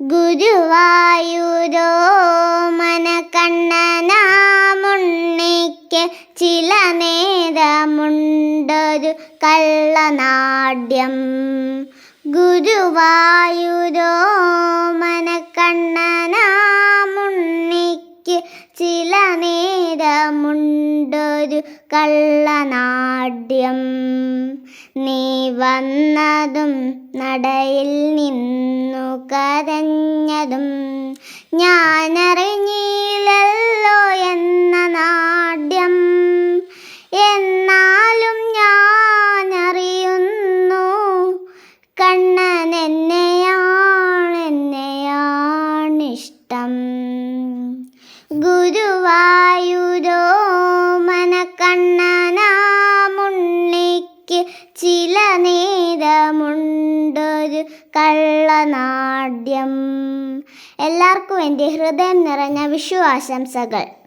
ഗുരുവായൂരോ മനക്കണ്ണനാമുണ്ണിക്ക് ചില നേരമുണ്ടൊരു കള്ളനാട്യം. ഗുരുവായൂരോ മനക്കണ്ണനാമുണ്ണിക്ക് ചില നേരമുണ്ടൊരു കള്ളനാട്യം. നീ വന്നതും നടയിൽ നിന്നു കരഞ്ഞതും ഞാനറിഞ്ഞില്ലല്ലോ എന്ന നാട്യം. എന്നാലും ഞാനറിയുന്നു കണ്ണൻ എന്നെയാണ് എന്നെയാണിഷ്ടം. ഗുരുവായൂരോ മനക്കണ്ണനാമുണ്ണിക്ക് ചില നേരമുണ്ടൊരു കള്ളനാട്യം. എല്ലാവർക്കും എന്റെ ഹൃദയം നിറഞ്ഞ വിഷു ആശംസകൾ.